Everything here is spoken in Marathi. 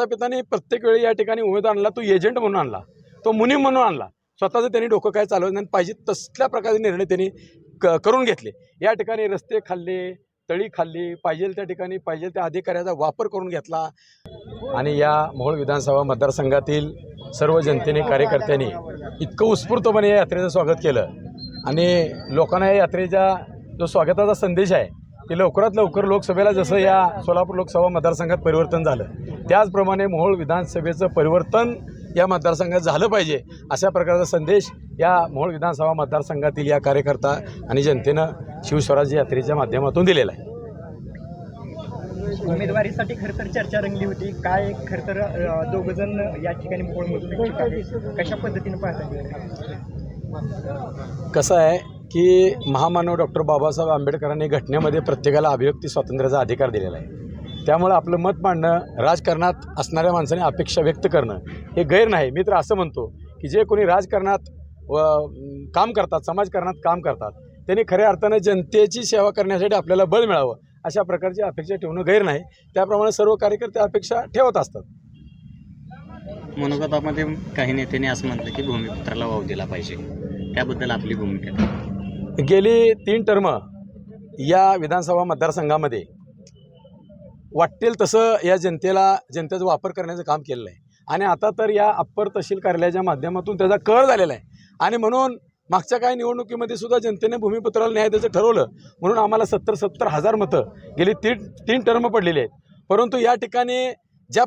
प्रस्थापिताने प्रत्येक वेळी या ठिकाणी उमेदवार आणला तो एजंट म्हणून आणला तो मुनीम म्हणून आणला. स्वतःचं त्यांनी डोकं काय चालवलं नाही पाहिजे तसल्या प्रकारचे निर्णय त्यांनी क करून घेतले. या ठिकाणी रस्ते खाल्ले तळी खाल्ली पाहिजे त्या ठिकाणी पाहिजे त्या अधिकाऱ्याचा वापर करून घेतला. आणि या मोहोळ विधानसभा मतदारसंघातील सर्व जनतेने कार्यकर्त्यांनी इतकं उत्स्फूर्तपणे या यात्रेचं स्वागत केलं. आणि लोकांना या यात्रेच्या जो स्वागताचा संदेश आहे की लवकरात लवकर लोकसभेला जसं या सोलापूर लोकसभा मतदारसंघात परिवर्तन झालं त्याचप्रमाणे मोहोळ विधानसभेचं परिवर्तन या मतदारसंघात झालं पाहिजे अशा प्रकारचा संदेश या मोहोळ विधानसभा मतदारसंघातील या कार्यकर्ता आणि जनतेनं शिवस्वराज्य यात्रेच्या माध्यमातून दिलेला आहे. उमेदवारीसाठी खरं तर चर्चा रंगली होती. काय खरं तर दोघ जण या ठिकाणी मोहोळमधून. कशा पद्धतीने पाहता कसं आहे की महामानव डॉक्टर बाबासाहेब आंबेडकरांनी घटनेमध्ये प्रत्येकाला अभिव्यक्ती स्वातंत्र्याचा अधिकार दिलेला आहे. त्यामुळे आपलं मत मांडणं राजकारणात असणाऱ्या माणसाने अपेक्षा व्यक्त करणं हे गैर नाही. मी तर असं म्हणतो की जे कोणी राजकारणात व काम करतात समाजकारणात काम करतात त्यांनी खऱ्या अर्थानं जनतेची सेवा करण्यासाठी आपल्याला बळ मिळावं अशा प्रकारची अपेक्षा ठेवणं गैर नाही. त्याप्रमाणे सर्व कार्यकर्ते अपेक्षा ठेवत असतात. मनोगतामध्ये काही नेत्यांनी असं म्हटलं की भूमिपुत्राला वाव दिला पाहिजे. त्याबद्दल आपली भूमिका गेली तीन टर्म या विधानसभा मतदारसंघामध्ये वाटेल तसं या जनतेला जनतेचा वापर करण्याचं काम केलेलं आहे. आणि आता तर या अप्पर तहसील कार्यालयाच्या माध्यमातून त्याचा कळ झालेला आहे. आणि म्हणून मागच्या काही निवडणुकीमध्ये सुद्धा जनतेने भूमिपुत्राला न्याय द्यायचं ठरवलं. म्हणून आम्हाला सत्तर सत्तर हजार मतं गेली तीन तीन टर्म पडलेली आहेत. परंतु या ठिकाणी ज्या